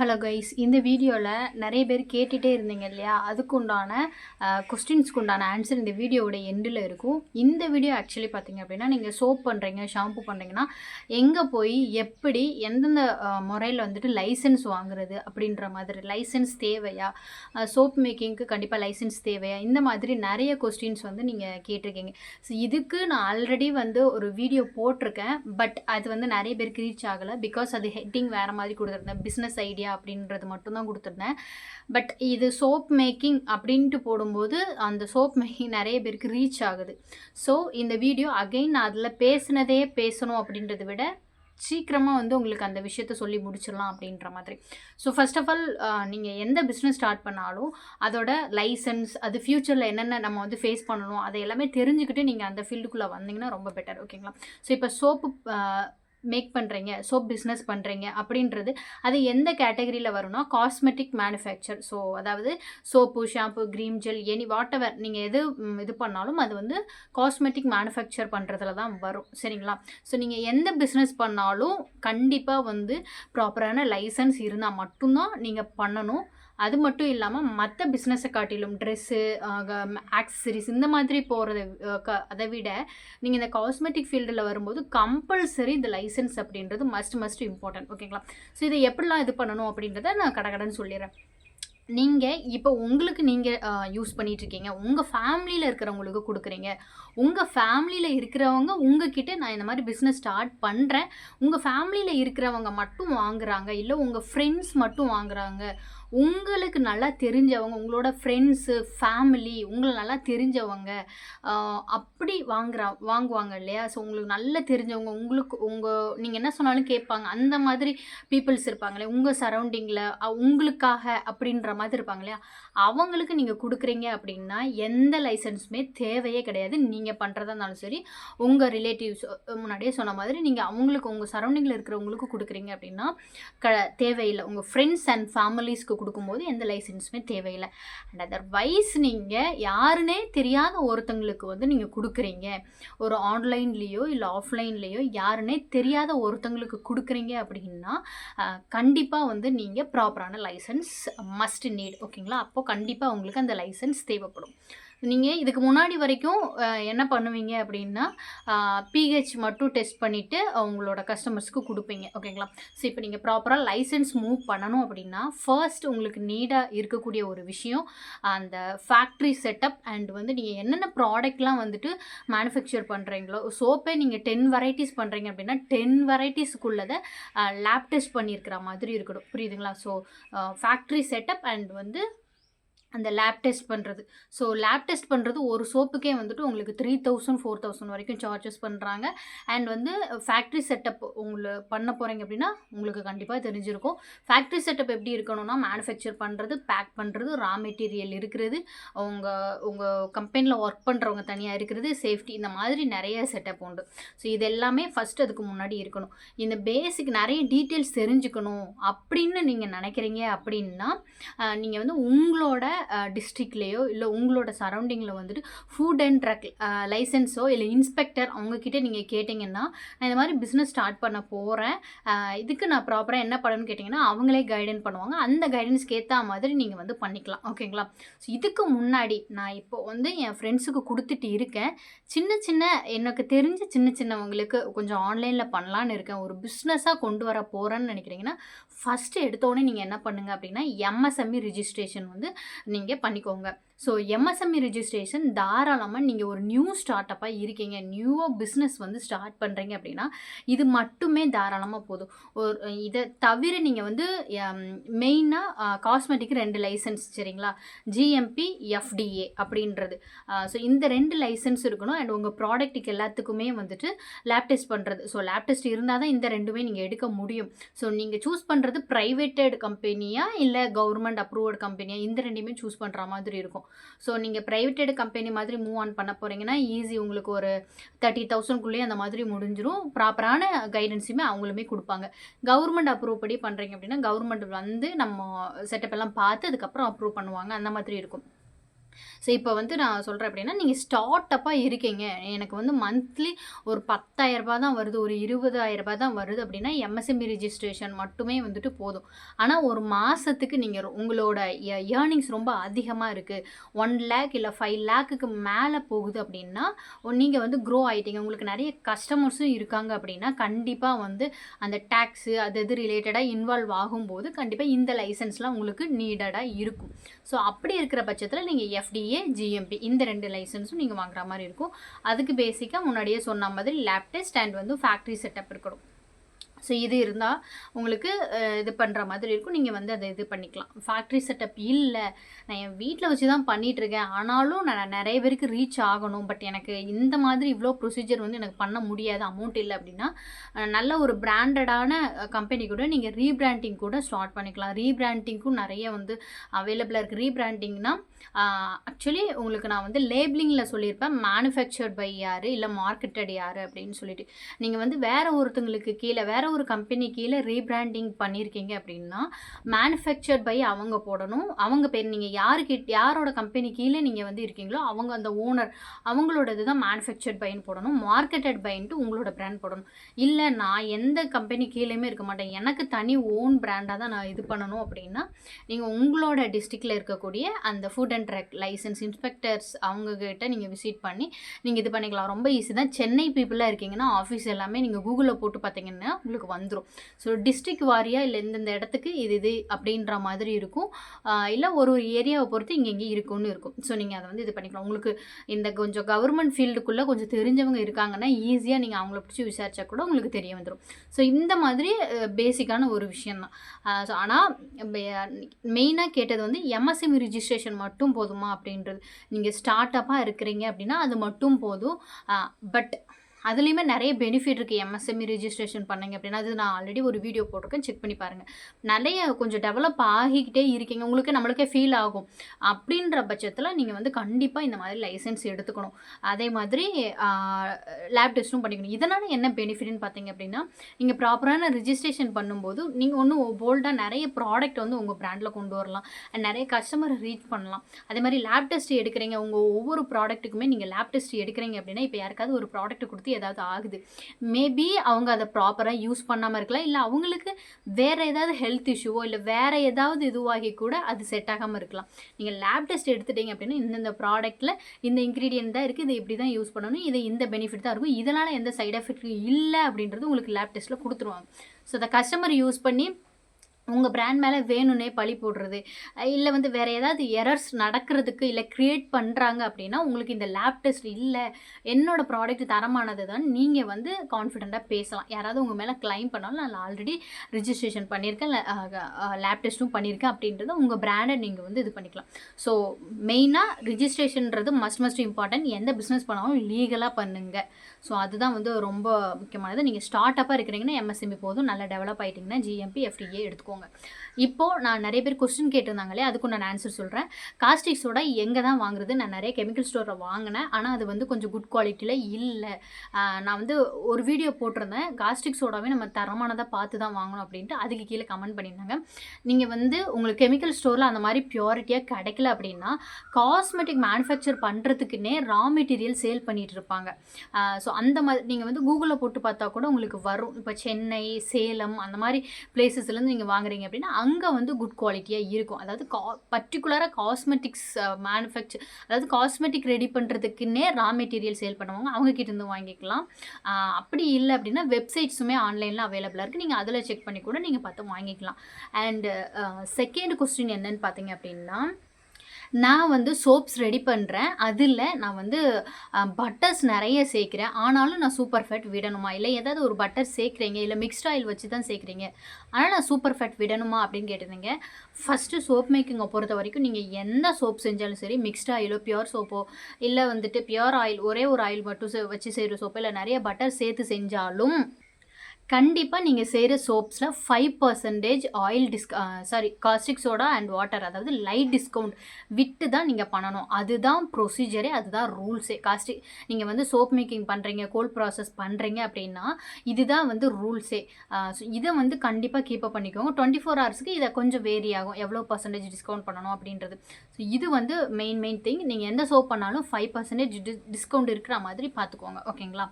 Hello guys இந்த வீடியோவில் நிறைய பேர் கேட்டுகிட்டே இருந்தீங்க இல்லையா? அதுக்கு உண்டான கொஸ்டின்ஸ்க்கு உண்டான ஆன்சர் இந்த வீடியோவோட எண்டில் இருக்கும். இந்த வீடியோ ஆக்சுவலி பார்த்தீங்க அப்படின்னா நீங்கள் சோப் பண்ணுறீங்க ஷாம்பு பண்ணுறீங்கன்னா எங்கே போய் எப்படி எந்தெந்த முறையில் வந்துட்டு லைசன்ஸ் வாங்குறது அப்படின்ற மாதிரி லைசன்ஸ் தேவையா? சோப் மேக்கிங்க்கு கண்டிப்பாக லைசன்ஸ் தேவையா? இந்த மாதிரி நிறைய கொஸ்டின்ஸ் வந்து நீங்கள் கேட்டிருக்கீங்க. ஸோ இதுக்கு நான் ஆல்ரெடி வந்து ஒரு வீடியோ போட்டிருக்கேன். பட் அது வந்து நிறைய பேருக்கு ரீச் ஆகலை. பிகாஸ் அது ஹெட்டிங் வேறு மாதிரி கொடுத்துருந்தேன். பிஸ்னஸ் ஐடியா அப்படின்றது மட்டும்தான் கொடுத்துருந்தேன். பட் இது சோப் மேக்கிங் அப்படின்ட்டு போடும்போது அந்த சோப் மேக்கிங் நிறைய பேருக்கு ரீச் ஆகுது. ஸோ இந்த வீடியோ அகைன் நான் அதில் பேசினதே பேசணும் அப்படின்றத விட சீக்கிரமாக வந்து உங்களுக்கு அந்த விஷயத்த சொல்லி முடிச்சிடலாம் அப்படின்ற மாதிரி. ஸோ ஃபர்ஸ்ட் ஆஃப் ஆல் நீங்கள் எந்த பிஸ்னஸ் ஸ்டார்ட் பண்ணாலும் அதோட லைசன்ஸ் அது ஃப்யூச்சரில் என்னென்ன நம்ம வந்து ஃபேஸ் பண்ணணும் அதை எல்லாமே தெரிஞ்சுக்கிட்டு நீங்கள் அந்த ஃபீல்டுக்குள்ளே வந்தீங்கன்னா ரொம்ப பெட்டர் ஓகேங்களா ஸோ இப்போ சோப்பு மேக் பண்ணுறீங்க சோப் பிஸ்னஸ் பண்ணுறீங்க அப்படின்றது அது எந்த கேட்டகரியில் வரும்னா காஸ்மெட்டிக் மேனுஃபேக்சர் ஸோ அதாவது soap shampoo cream gel any whatever நீங்கள் எது இது பண்ணாலும் அது வந்து காஸ்மெட்டிக் மேனுஃபேக்சர் பண்ணுறதுல தான் வரும். சரிங்களா? ஸோ நீங்கள் எந்த பிஸ்னஸ் பண்ணாலும் கண்டிப்பாக வந்து ப்ராப்பரான லைசன்ஸ் இருந்தால் மட்டும்தான் நீங்கள் பண்ணணும். அது மட்டும் இல்லாமல் மற்ற பிஸ்னஸை காட்டிலும் ட்ரெஸ்ஸு ஆக்சசரிஸ் இந்த மாதிரி போகிறத க அதை விட நீங்கள் இந்த காஸ்மெட்டிக் ஃபீல்டில் வரும்போது கம்பல்சரி இந்த லைசன்ஸ் அப்படின்றது மஸ்ட் மஸ்ட் இம்பார்ட்டன்ட் ஓகேங்களா ஸோ இதை எப்படிலாம் இது பண்ணணும் அப்படின்றத நான் கடகடன்னு சொல்லிடுறேன். நீங்கள் இப்போ உங்களுக்கு நீங்கள் யூஸ் பண்ணிகிட்ருக்கீங்க உங்கள் ஃபேமிலியில் இருக்கிறவங்களுக்கு கொடுக்குறீங்க. உங்கள் ஃபேமிலியில் இருக்கிறவங்க உங்ககிட்ட நான் இந்த மாதிரி பிஸ்னஸ் ஸ்டார்ட் பண்ணுறேன் உங்கள் ஃபேமிலியில் இருக்கிறவங்க மட்டும் வாங்குறாங்க. இல்லை உங்கள் ஃப்ரெண்ட்ஸ் மட்டும் வாங்குறாங்க. உங்களுக்கு நல்லா தெரிஞ்சவங்க உங்களோட ஃப்ரெண்ட்ஸு ஃபேமிலி உங்களை நல்லா தெரிஞ்சவங்க அப்படி வாங்குறா வாங்குவாங்க இல்லையா? ஸோ உங்களுக்கு நல்லா தெரிஞ்சவங்க உங்களுக்கு உங்கள் நீங்கள் என்ன சொன்னாலும் கேட்பாங்க. அந்த மாதிரி பீப்புள்ஸ் இருப்பாங்களே உங்கள் சரௌண்டிங்கில் உங்களுக்காக அப்படின்ற மாதிரி இருப்பாங்க இல்லையா? அவங்களுக்கு நீங்கள் கொடுக்குறீங்க அப்படின்னா எந்த லைசன்ஸுமே தேவையே கிடையாது. நீங்கள் பண்ணுறதா இருந்தாலும் சரி உங்கள் ரிலேட்டிவ்ஸ் முன்னாடியே சொன்ன மாதிரி நீங்கள் அவங்களுக்கு உங்கள் சரௌண்டிங்கில் இருக்கிறவங்களுக்கு கொடுக்குறீங்க அப்படின்னா க தேவையில்லை. உங்கள் ஃப்ரெண்ட்ஸ் அண்ட் ஃபேமிலிஸ்க்கு கொடுக்கும்போது எந்த லைசன்ஸுமே தேவையில்லை. அண்ட் அதர்வைஸ் நீங்கள் யாருன்னே தெரியாத ஒருத்தங்களுக்கு வந்து நீங்கள் கொடுக்குறீங்க. ஒரு ஆன்லைன்லேயோ இல்லை ஆஃப்லைன்லேயோ யாருன்னே தெரியாத ஒருத்தங்களுக்கு கொடுக்குறீங்க அப்படின்னா கண்டிப்பாக வந்து நீங்கள் ப்ராப்பரான லைசன்ஸ் மஸ்ட் நீட் ஓகேங்களா அப்போது கண்டிப்பாக உங்களுக்கு அந்த லைசன்ஸ் தேவைப்படும். நீங்கள் இதுக்கு முன்னாடி வரைக்கும் என்ன பண்ணுவீங்க அப்படின்னா பிஹெச் மட்டும் டெஸ்ட் பண்ணிவிட்டு அவங்களோட கஸ்டமர்ஸ்க்கு கொடுப்பீங்க. ஓகேங்களா ஸோ இப்போ நீங்கள் ப்ராப்பராக லைசன்ஸ் மூவ் பண்ணணும் அப்படின்னா ஃபர்ஸ்ட் உங்களுக்கு நீடாக இருக்கக்கூடிய ஒரு விஷயம் அந்த ஃபேக்ட்ரி செட்டப் அண்ட் வந்து நீங்கள் என்னென்ன ப்ராடக்ட்லாம் வந்துட்டு மேனுஃபேக்சர் பண்ணுறீங்களோ சோப்பே நீங்கள் டென் வெரைட்டிஸ் பண்ணுறீங்க அப்படின்னா டென் வெரைட்டிஸ்க்குள்ளதை லேப் டெஸ்ட் பண்ணியிருக்கிற மாதிரி இருக்கணும். புரியுதுங்களா? ஸோ ஃபேக்ட்ரி செட்டப் அண்ட் வந்து அந்த லேப் டெஸ்ட் பண்ணுறது ஸோ லேப் டெஸ்ட் பண்ணுறது ஒரு சோப்புக்கே வந்துட்டு உங்களுக்கு த்ரீ தௌசண்ட் ஃபோர் தௌசண்ட் வரைக்கும் சார்ஜஸ் பண்ணுறாங்க அண்ட் வந்து ஃபேக்ட்ரி செட்டப் உங்களை பண்ண போகிறீங்க அப்படின்னா உங்களுக்கு கண்டிப்பாக தெரிஞ்சிருக்கும். ஃபேக்ட்ரி செட்டப் எப்படி இருக்கணும்னா மேனுஃபேக்சர் பண்ணுறது பேக் பண்ணுறது ரா மெட்டீரியல் இருக்கிறது உங்கள் உங்கள் கம்பெனியில் ஒர்க் பண்ணுறவங்க தனியாக இருக்கிறது சேஃப்டி இந்த மாதிரி நிறைய செட்டப் உண்டு. ஸோ இது எல்லாமே ஃபஸ்ட்டு அதுக்கு முன்னாடி இருக்கணும். இந்த பேசிக் நிறைய டீட்டெயில்ஸ் தெரிஞ்சுக்கணும் அப்படின்னு நீங்கள் நினைக்கிறீங்க அப்படின்னா நீங்கள் வந்து உங்களோட டிஸ்ட்ரிக்ட்லேயோ இல்லை உங்களோட சரௌண்டிங்கில் வந்துட்டு ஃபுட் அண்ட் ட்ரக் லைசன்ஸோ இல்லை இன்ஸ்பெக்டர் அவங்கக்கிட்ட நீங்கள் கேட்டிங்கன்னா நான் இந்த மாதிரி பிஸ்னஸ் ஸ்டார்ட் பண்ண போகிறேன் இதுக்கு நான் ப்ராப்பராக என்ன பண்ணணும்னு கேட்டிங்கன்னா அவங்களே கைடன் பண்ணுவாங்க. அந்த கைடன்ஸ்க்கு ஏற்ற மாதிரி நீங்கள் வந்து பண்ணிக்கலாம். ஓகேங்களா ஸோ இதுக்கு முன்னாடி நான் இப்போ வந்து என் ஃப்ரெண்ட்ஸுக்கு கொடுத்துட்டு இருக்கேன். சின்ன சின்ன எனக்கு தெரிஞ்ச சின்ன சின்னவங்களுக்கு கொஞ்சம் ஆன்லைனில் பண்ணலான்னு இருக்கேன். ஒரு பிஸ்னஸாக கொண்டு வர போகிறேன்னு நினைக்கிறீங்கன்னா ஃபஸ்ட்டு எடுத்தோடனே நீங்கள் என்ன பண்ணுங்கள் அப்படின்னா எம்எஸ்எம்இ ரிஜிஸ்ட்ரேஷன் வந்து நீங்கள் பண்ணிக்கோங்க. ஸோ எம்எஸ்எம்இ ரிஜிஸ்ட்ரேஷன் தாராளமாக நீங்கள் ஒரு நியூ ஸ்டார்ட் அப்பாக இருக்கீங்க. நியூவாக பிஸ்னஸ் வந்து ஸ்டார்ட் பண்ணுறீங்க அப்படின்னா இது மட்டுமே தாராளமாக போதும். ஒரு இதை தவிர நீங்கள் வந்து மெயினாக காஸ்மெட்டிக் ரெண்டு லைசன்ஸ் சரிங்களா? ஜிஎம்பி எஃப்டிஏ அப்படின்றது. ஸோ இந்த ரெண்டு லைசன்ஸ் இருக்கணும். அண்ட் உங்கள் ப்ராடக்ட்டுக்கு எல்லாத்துக்குமே வந்துட்டு லேப் டெஸ்ட் பண்ணுறது ஸோ லேப் டெஸ்ட் இருந்தால் தான் இந்த ரெண்டுமே நீங்கள் எடுக்க முடியும். ஸோ நீங்கள் சூஸ் பண்ணுறது ப்ரைவேட்டட் கம்பெனியா இல்லை கவர்மெண்ட் அப்ரூவ்டு கம்பெனியா இந்த ரெண்டுமே சூஸ் பண்ணுற மாதிரி இருக்கும். ஸோ நீங்கள் ப்ரைவேட்டட் கம்பெனி மாதிரி மூவ் ஆன் பண்ண போகிறீங்கன்னா ஈஸி உங்களுக்கு ஒரு தேர்ட்டி தௌசண்ட்குள்ளேயே அந்த மாதிரி முடிஞ்சிடும் ப்ராப்பரான கைடன்ஸுமே அவங்களுமே கொடுப்பாங்க. கவர்மெண்ட் அப்ரூவ் படி பண்ணுறீங்க அப்படின்னா கவர்மெண்ட் வந்து நம்ம செட்டப் எல்லாம் பார்த்து அதுக்கப்புறம் அப்ரூவ் பண்ணுவாங்க. அந்த மாதிரி இருக்கும். ஸோ இப்போ வந்து நான் சொல்கிறேன் அப்படின்னா நீங்கள் ஸ்டார்ட் அப்பாக இருக்கீங்க. எனக்கு வந்து மந்த்லி ஒரு பத்தாயிரரூபா தான் வருது ஒரு இருபதாயிரரூபா தான் வருது அப்படின்னா எம்எஸ்எம்இ ரிஜிஸ்ட்ரேஷன் மட்டுமே வந்துட்டு போதும். ஆனால் ஒரு மாதத்துக்கு நீங்கள் உங்களோட ஏர்னிங்ஸ் ரொம்ப அதிகமாக இருக்குது ஒன் லேக் இல்லை ஃபைவ் லேக்குக்கு மேலே போகுது அப்படின்னா நீங்கள் வந்து க்ரோ ஆகிட்டீங்க உங்களுக்கு நிறைய கஸ்டமர்ஸும் இருக்காங்க அப்படின்னா கண்டிப்பாக வந்து அந்த டேக்ஸு அது இது ரிலேட்டடாக இன்வால்வ் ஆகும்போது கண்டிப்பாக இந்த லைசன்ஸ்லாம் உங்களுக்கு நீடடாக இருக்கும். ஸோ அப்படி இருக்கிற பட்சத்தில் நீங்கள் எஃப்டிஏ ஜிஎம்பி இந்த ரெண்டு லைசன்ஸும் நீங்கள் வாங்குற மாதிரி இருக்கும். அதுக்கு பேசிக்காக முன்னாடியே சொன்ன மாதிரி லேப் டெஸ்ட் அண்ட் வந்து ஃபேக்ட்ரி செட்டப் இருக்கணும் ஸோ இது இருந்தால் உங்களுக்கு இது பண்ணுற மாதிரி இருக்கும். நீங்கள் வந்து அதை இது பண்ணிக்கலாம். ஃபேக்ட்ரி செட்டப் இல்லை. நான் என் வீட்டில் வச்சு தான் பண்ணிகிட்ருக்கேன் ஆனாலும் நான் நிறைய பேருக்கு ரீச் ஆகணும். பட் எனக்கு இந்த மாதிரி இவ்வளோ ப்ரொசீஜர் வந்து எனக்கு பண்ண முடியாது. அமௌண்ட் இல்லை அப்படின்னா நல்ல ஒரு பிராண்டடான கம்பெனி கூட நீங்கள் ரீபிராண்டிங் கூட ஸ்டார்ட் பண்ணிக்கலாம். ரீபிராண்டிங்க்கும் நிறைய வந்து அவைலபிளாக இருக்குது ரீபிராண்டிங்னா ஆக்சுவலி உங்களுக்கு நான் வந்து லேபிளிங்கில் சொல்லியிருப்பேன். மேனுஃபேக்சர்ட் பை யார்? இல்லை மார்க்கெட்டட் யார்? அப்படின்னு சொல்லிட்டு. நீங்கள் வந்து வேறு ஒருத்தங்களுக்கு கீழே வேறு ஒரு கம்பெனி கீழே ரீபிராண்டிங் பண்ணியிருக்கீங்க அப்படின்னா மேனுஃபேக்சர்ட் பை அவங்க போடணும். அவங்க பேர் நீங்கள் யாருக்கிட்ட யாரோட கம்பெனி கீழே நீங்கள் வந்து இருக்கீங்களோ அவங்க அந்த ஓனர் அவங்களோட இதுதான் மேனுஃபேக்சர்ட் பைன்னு போடணும். மார்க்கெட்டட் பைன்ட்டு உங்களோட பிராண்ட் போடணும். இல்லை நான் எந்த கம்பெனி கீழேயுமே இருக்க மாட்டேன். எனக்கு தனி ஓன் பிராண்டாக தான் நான் இது பண்ணணும் அப்படின்னா நீங்கள் உங்களோட டிஸ்ட்ரிக்டில் இருக்கக்கூடிய அந்த food and drug licence inspectors அவங்கக்கிட்ட நீங்கள் விசிட் பண்ணி நீங்கள் இது பண்ணிக்கலாம். ரொம்ப ஈஸி தான். சென்னை பீப்புளாக இருக்கீங்கன்னா ஆஃபீஸ் எல்லாமே நீங்கள் கூகுளில் போட்டு பார்த்தீங்கன்னா உங்களுக்கு வந்துடும் ஸோ டிஸ்ட்ரிக்ட் வாரியாக இல்லை இந்தந்த இடத்துக்கு இது இது அப்படின்ற மாதிரி இருக்கும். இல்லை ஒரு ஒரு ஏரியாவை பொறுத்து இங்கே இங்கே இருக்கும்னு இருக்கும். ஸோ நீங்கள் அதை வந்து இது பண்ணிக்கலாம். உங்களுக்கு இந்த கொஞ்சம் கவர்மெண்ட் ஃபீல்டுக்குள்ளே கொஞ்சம் தெரிஞ்சவங்க இருக்காங்கன்னா ஈஸியாக நீங்கள் அவங்கள பிடிச்சி விசாரிச்சா கூட உங்களுக்கு தெரிய வந்துடும் ஸோ இந்த மாதிரி பேசிக்கான ஒரு விஷயந்தான் ஸோ ஆனால் மெயினாக கேட்டது வந்து எம்எஸ்எம்இ ரிஜிஸ்ட்ரேஷன் மட்டும் போதுமா அப்படின்றது. நீங்கள் ஸ்டார்ட் அப்பாக இருக்கிறீங்க அப்படின்னா அது மட்டும் போதும். பட் அதுலேயுமே நிறைய பெனிஃபிட் இருக்குது எம்எஸ்எம்இ ரிஜிஸ்ட்ரேஷன் பண்ணுங்க அப்படின்னா அது நான் ஆல்ரெடி ஒரு வீடியோ போட்டிருக்கேன். செக் பண்ணி பாருங்கள் நிறைய கொஞ்சம் டெவலப் ஆகிக்கிட்டே இருக்கீங்க. உங்களுக்கு நம்மளுக்கே ஃபீல் ஆகும். அப்படின்ற பட்சத்தில் நீங்கள் வந்து கண்டிப்பாக இந்த மாதிரி லைசன்ஸ் எடுத்துக்கணும். அதே மாதிரி லேப் டெஸ்ட்டும் பண்ணிக்கணும். இதனால் என்ன பெனிஃபிட்னு பார்த்தீங்க அப்படின்னா நீங்கள் ப்ராப்பரான ரிஜிஸ்ட்ரேஷன் பண்ணும்போது நீங்கள் ஒன்றும் போல்டாக நிறைய ப்ராடக்ட் வந்து உங்கள் ப்ராண்டில் கொண்டு வரலாம். நிறைய கஸ்டமரை ரீச் பண்ணலாம். அதே மாதிரி லேப் டெஸ்ட் எடுக்கிறீங்க. உங்கள் ஒவ்வொரு ப்ராடக்ட்டுக்குமே நீங்கள் லேப் டெஸ்ட் எடுக்கிறீங்க அப்படின்னா இப்போ யாருக்காவது ஒரு ப்ராடக்ட் கொடுத்து ஏதாவது ஆகுது? மேபி அவங்க அதை ப்ராப்பராக யூஸ் பண்ணாமல் இருக்கலாம். இல்லை அவங்களுக்கு வேறு ஏதாவது ஹெல்த் இஷ்யூவோ இல்லை வேறு ஏதாவது இதுவாகி கூட அது செட் ஆகாமல் இருக்கலாம். நீங்கள் லேப் டெஸ்ட் எடுத்துட்டீங்க அப்படின்னா இந்தந்த ப்ராடக்ட்டில் இந்த இன்க்ரீடியன்ட் தான் இருக்குது இதை இப்படி தான் யூஸ் பண்ணணும். இது இந்த பெனிஃபிட் தான் இருக்கும். இதனால் எந்த சைட் எஃபெக்ட் இல்லை அப்படின்றது உங்களுக்கு லேப் டெஸ்ட்டில் கொடுத்துருவாங்க. ஸோ அதை கஸ்டமர் யூஸ் பண்ணி உங்கள் பிராண்ட் மேலே வேணும்னே பழி போடுறது இல்லை வந்து வேறு ஏதாவது எரர்ஸ் நடக்கிறதுக்கு இல்லை க்ரியேட் பண்ணுறாங்க அப்படின்னா உங்களுக்கு இந்த லேப் டெஸ்ட் இல்லை என்னோட ப்ராடக்ட் தரமானது தான் நீங்கள் வந்து கான்ஃபிடெண்ட்டாக பேசலாம். யாராவது உங்கள் மேலே கிளைம் பண்ணாலும் நான் ஆல்ரெடி ரிஜிஸ்ட்ரேஷன் பண்ணியிருக்கேன் லேப் டெஸ்ட்டும் பண்ணியிருக்கேன் அப்படின்றத உங்கள் பிராண்டை நீங்கள் வந்து இது பண்ணிக்கலாம். ஸோ மெயினாக ரிஜிஸ்ட்ரேஷன்ன்றது மஸ்ட் மஸ்ட் இம்பார்ட்டன்ட் எந்த பிஸ்னஸ் பண்ணாலும் லீகலாக பண்ணுங்கள் ஸோ அதுதான் வந்து ரொம்ப முக்கியமானது. நீங்கள் ஸ்டார்ட் அப்பாக இருக்கிறீங்கன்னா எம்எஸ்எம்பி போதும். நல்லா டெவலப் ஆகிட்டிங்கன்னா ஜிஎம்பி எஃப்டிஏ எடுத்துக்கோங்க. இப்போது நான் நிறைய பேர் கொஸ்டின் கேட்டிருந்தாங்களே அதுக்கும் நான் ஆன்சர் சொல்கிறேன் காஸ்டிக் சோடா எங்கே தான் வாங்குறது? நான் நிறைய கெமிக்கல் ஸ்டோரில் வாங்கினேன். ஆனால் அது வந்து கொஞ்சம் குட் குவாலிட்டியில் இல்லை. நான் வந்து ஒரு வீடியோ போட்டிருந்தேன். காஸ்டிக் சோடாவே நம்ம தரமானதாக பார்த்து தான் வாங்கணும் அப்படின்ட்டு அதுக்கு கீழே கமெண்ட் பண்ணியிருந்தாங்க. நீங்கள் வந்து உங்களுக்கு கெமிக்கல் ஸ்டோரில் அந்த மாதிரி பியூரிட்டியாக கிடைக்கல அப்படின்னா காஸ்மெட்டிக் மேனுஃபேக்சர் பண்ணுறதுக்குன்னே ரா மெட்டீரியல் சேல் பண்ணிகிட்டு இருப்பாங்க. ஸோ அந்த மாதிரி நீங்கள் வந்து கூகுளில் போட்டு பார்த்தா கூட உங்களுக்கு வரும். இப்போ சென்னை சேலம் அந்த மாதிரி பிளேசஸ்லேருந்து நீங்கள் வாங்குறீங்க அப்படின்னா அங்கே வந்து குட் குவாலிட்டியாக இருக்கும். அதாவது கா பர்டிகுலராக காஸ்மெட்டிக்ஸ் மேனுஃபேக்சர் அதாவது காஸ்மெட்டிக் ரெடி பண்ணுறதுக்குன்னே ரா மெட்டீரியல் சேல் பண்ணுவாங்க. அவங்க இருந்து வாங்கிக்கலாம். அப்படி இல்லை அப்படின்னா வெப்சைட்ஸுமே ஆன்லைனில் அவைலபிளாக இருக்குது நீங்கள் அதில் செக் பண்ணி கூட நீங்கள் பார்த்து வாங்கிக்கலாம். அண்டு செகண்ட் கொஸ்டின் என்னன்னு பார்த்தீங்க அப்படின்னா நான் வந்து சோப்ஸ் ரெடி பண்ணுறேன் அதில் நான் வந்து பட்டர்ஸ் நிறைய சேர்க்குறேன். ஆனாலும் நான் சூப்பர் ஃபேட் விடணுமா? இல்லை ஏதாவது ஒரு பட்டர் சேர்க்குறீங்க? இல்லை மிக்ஸ்ட் ஆயில் வச்சு தான் சேர்க்குறீங்க? ஆனால் நான் சூப்பர் ஃபேட் விடணுமா? அப்படின்னு கேட்டிருந்தீங்க. ஃபஸ்ட்டு சோப் மேக்கிங்கை பொறுத்த வரைக்கும் நீங்கள் எந்த சோப் செஞ்சாலும் சரி மிக்ஸ்ட் ஆயிலோ பியூர் சோப்போ இல்லை வந்துட்டு பியூர் ஆயில் ஒரே ஒரு ஆயில் மட்டும் செ- வச்சு செய்கிற சோப்போ இல்லை நிறைய பட்டர் சேர்த்து செஞ்சாலும் கண்டிப்பாக நீங்கள் செய்கிற சோப்ஸில் five percentage oil டிஸ்க sorry caustic soda and water அதாவது லைட் டிஸ்கவுண்ட் விட்டு தான் நீங்கள் பண்ணணும். அதுதான் ப்ரொசீஜரே அதுதான் ரூல்ஸே காஸ்டிக் நீங்கள் வந்து சோப் மேக்கிங் பண்ணுறீங்க கோல்ட் ப்ராசஸ் பண்ணுறீங்க அப்படின்னா இதுதான் வந்து ரூல்ஸே ஸோ இதை வந்து கண்டிப்பாக கீப்பப் பண்ணிக்கோங்க. டுவெண்ட்டி ஃபோர் ஹவர்ஸ்க்கு இதை கொஞ்சம் வேரி ஆகும். எவ்வளோ பர்சன்டேஜ் டிஸ்கவுண்ட் பண்ணணும் அப்படின்றது. ஸோ இது வந்து மெயின் மெயின் திங் நீங்கள் எந்த சோப் பண்ணாலும் ஃபைவ் பர்சன்டேஜ் டிஸ்கவுண்ட் இருக்கிற மாதிரி பார்த்துக்கோங்க. ஓகேங்களா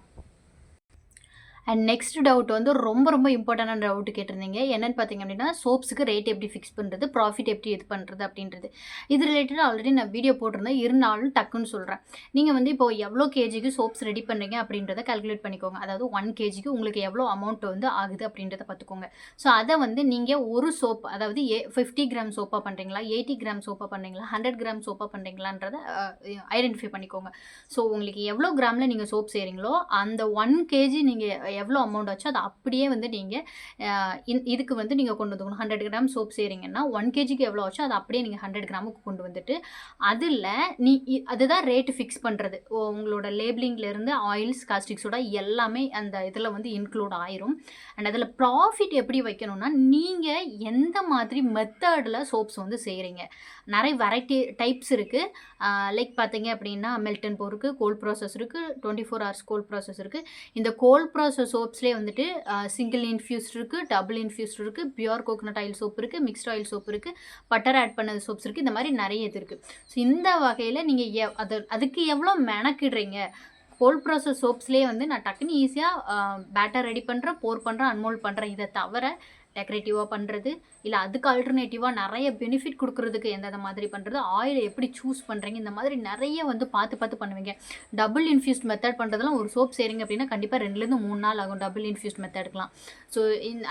அண்ட் நெக்ஸ்ட் டவுட் வந்து ரொம்ப ரொம்ப இம்பார்ட்டண்டான டவுட் கேட்டிருந்தீங்க. என்னென்னு பார்த்தீங்க அப்படின்னா சோப்ஸுக்கு ரேட் எப்படி ஃபிக்ஸ் பண்ணுறது ப்ராஃபிட் எப்படி இது பண்ணுறது அப்படின்றது. இது ரிலேட்டடாக ஆல்ரெடி நான் வீடியோ போட்டிருந்தேன். இருந்தாலும் டக்குன்னு சொல்கிறேன் நீங்கள் வந்து இப்போ எவ்வளோ கேஜிக்கு சோப்ஸ் ரெடி பண்ணுறீங்க அப்படின்றத கால்குலேட் பண்ணிக்கோங்க. அதாவது ஒன் கேஜிக்கு உங்களுக்கு எவ்வளோ அமௌண்ட் வந்து ஆகுது அப்படின்றத பார்த்துக்கோங்க. ஸோ அதை வந்து நீங்கள் ஒரு சோப் அதாவது ஏ ஃபிஃப்டி கிராம் சோப்பாக பண்ணுறீங்களா எயிட்டி கிராம் சோப்பாக பண்ணுறீங்களா ஹண்ட்ரட் கிராம் சோப்பாக பண்ணுறீங்களான்றதை ஐடென்டிஃபை பண்ணிக்கோங்க. ஸோ உங்களுக்கு எவ்வளோ கிராமில் நீங்கள் சோப் செய்கிறீங்களோ அந்த ஒன் கேஜி நீங்கள் எவ்வளோ அமௌண்ட் ஆச்சோ அதை அப்படியே வந்து நீங்கள் இதுக்கு வந்து நீங்கள் கொண்டு வந்துக்கணும் ஹண்ட்ரட் கிராம் சோப் செய்கிறீங்கன்னா ஒன் கேஜிக்கு எவ்வளோ ஆச்சோ அதை அப்படியே நீங்கள் ஹண்ட்ரட் கிராமுக்கு கொண்டு வந்துட்டு அதில் நீ இ- அதுதான் ரேட்டு ஃபிக்ஸ் பண்ணுறது உங்களோட லேபிளிங்லேருந்து ஆயில்ஸ் காஸ்டிக்ஸோட எல்லாமே அந்த இதில் வந்து இன்க்ளூட் ஆயிரும். அண்ட் அதில் ப்ராஃபிட் எப்படி வைக்கணும்னா நீங்கள் எந்த மாதிரி மெத்தடில் சோப்ஸ் வந்து செய்கிறீங்க நிறைய வெரைட்டி டைப்ஸ் இருக்குது லைக் பார்த்தீங்க அப்படின்னா மெல்டன் போ இருக்குது கோல்ட் ப்ராசஸ் இருக்குது twenty four hours cold process இருக்குது இந்த கோல்ட் ப்ராசஸ் சோப்ஸ்லேயே வந்துட்டு சிங்கிள் இன்ஃப்யூஸ்ட் இருக்குது டபுள் இன்ஃப்யூஸ்ட் இருக்குது பியூர் கோகனட் ஆயில் சோப் இருக்குது மிக்ஸ்ட் ஆயில் சோப் இருக்குது பட்டர் ஆட் பண்ணது சோப்ஸ் இருக்குது இந்த மாதிரி நிறைய இது இருக்குது ஸோ இந்த வகையில் நீங்கள் எவ் அது அதுக்கு எவ்வளோ மெனக்கிடுறீங்க? கோல்ட் ப்ராசஸ் சோப்ஸ்லேயே வந்து நான் டக்குன்னு ஈஸியாக பேட்டர் ரெடி பண்ணுறேன் போர் பண்ணுறேன் அன்மோல் பண்ணுறேன் இதை தவிர டெக்கரேட்டிவாக பண்ணுறது இல்லை அதுக்கு ஆல்டர்னேட்டிவாக நிறைய பெனிஃபிட் கொடுக்குறதுக்கு எந்தெந்த மாதிரி பண்ணுறது ஆயிலை எப்படி சூஸ் பண்ணுறீங்க இந்த மாதிரி நிறைய வந்து பார்த்து பார்த்து பண்ணுவீங்க. டபுள் இன்ஃபியூஸ்ட் மெத்தட் பண்ணுறதுலாம் ஒரு சோப் செய்கிறீங்க அப்படின்னா கண்டிப்பாக ரெண்டுலேருந்து மூணு நாள் ஆகும் டபுள் இன்ஃபியூஸ்ட் மெத்தடுக்கலாம் ஸோ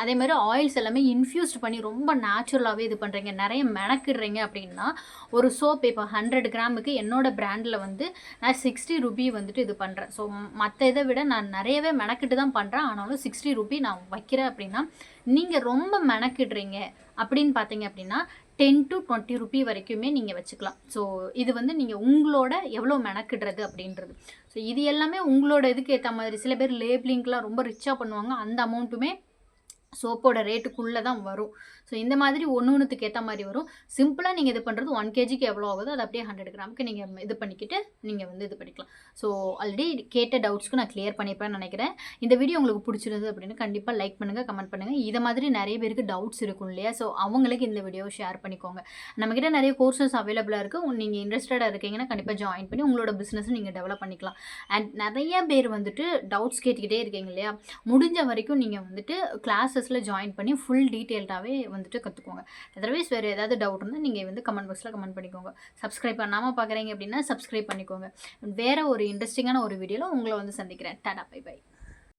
அதே மாதிரி ஆயில்ஸ் எல்லாமே இன்ஃபியூஸ்ட் பண்ணி ரொம்ப நேச்சுரலாகவே இது பண்ணுறீங்க நிறைய மெனக்கிடுறீங்க அப்படின்னா ஒரு சோப் இப்போ ஹண்ட்ரட் கிராமுக்கு என்னோட பிராண்டில் வந்து நான் சிக்ஸ்டி ருபி வந்துட்டு இது பண்ணுறேன் ஸோ மற்ற இதை விட நான் நிறையவே மெனக்கிட்டு தான் பண்ணுறேன் ஆனாலும் சிக்ஸ்டி ருபி நான் வைக்கிறேன் அப்படின்னா நீங்கள் ரொம்ப மெனக்கிடுறீங்க அப்படின்னு பார்த்தீங்க அப்படின்னா டென் டு டுவெண்ட்டி ருபி வரைக்குமே நீங்கள் வச்சுக்கலாம். ஸோ இது வந்து நீங்கள் உங்களோட எவ்வளோ மெனக்கிடுறது அப்படின்றது. ஸோ இது எல்லாமே உங்களோட இதுக்கு ஏற்ற மாதிரி. சில பேர் லேபிளிங்க்கெலாம் ரொம்ப ரிச்சாக பண்ணுவாங்க. அந்த அமௌண்ட்டுமே சோப்போட ரேட்டுக்குள்ளே தான் வரும். ஸோ இந்த மாதிரி ஒன்று ஒன்றுத்துக்கு ஏற்ற மாதிரி வரும். சிம்பிளாக நீங்கள் இது பண்ணுறது ஒன் கேஜிக்கு எவ்வளோ ஆகுதோ அது அப்படியே ஹண்ட்ரட் கிராமுக்கு நீங்கள் இது பண்ணிக்கிட்டு நீங்கள் வந்து இது பண்ணிக்கலாம். ஸோ ஆல்ரெடி கேட்ட டவுட்ஸ்க்கு நான் கிளியர் பண்ணியிருப்பேன்னு நினைக்கிறேன். இந்த வீடியோ உங்களுக்கு பிடிச்சிருந்தது அப்படின்னு கண்டிப்பாக லைக் பண்ணுங்கள் கமெண்ட் பண்ணுங்கள் இதை மாதிரி நிறைய பேருக்கு டவுட்ஸ் இருக்கும் இல்லையா? ஸோ அவங்களுக்கு இந்த வீடியோ ஷேர் பண்ணிக்கோங்க. நம்மக்கிட்ட நிறைய கோர்சஸ் அவைலபிளாக இருக்குது நீங்கள் இன்ட்ரெஸ்டடாக இருக்கீங்கன்னா கண்டிப்பாக ஜாயின் பண்ணி உங்களோட பிஸ்னஸை நீங்கள் டெவலப் பண்ணிக்கலாம். அண்ட் நிறைய பேர் வந்துட்டு டவுட்ஸ் கேட்டுக்கிட்டே இருக்கீங்க இல்லையா? முடிஞ்ச வரைக்கும் நீங்கள் வந்துட்டு கோர்ஸில் ஜாயின் பண்ணி ஃபுல் டீட்டெயில்டாகவே வந்துட்டு கற்றுக்கோங்க அதர்வைஸ் வேறு ஏதாவது டவுட் இருந்தால் நீங்கள் வந்து கமெண்ட் பாக்ஸில் கமெண்ட் பண்ணிக்கோங்க. சப்ஸ்கிரைப் பண்ணாமல் பார்க்குறீங்க அப்படின்னா சப்ஸ்கிரைப் பண்ணிக்கோங்க. வேறு ஒரு இன்ட்ரெஸ்டிங்கான ஒரு வீடியோவில் உங்களை வந்து சந்திக்கிறேன். Tata bye by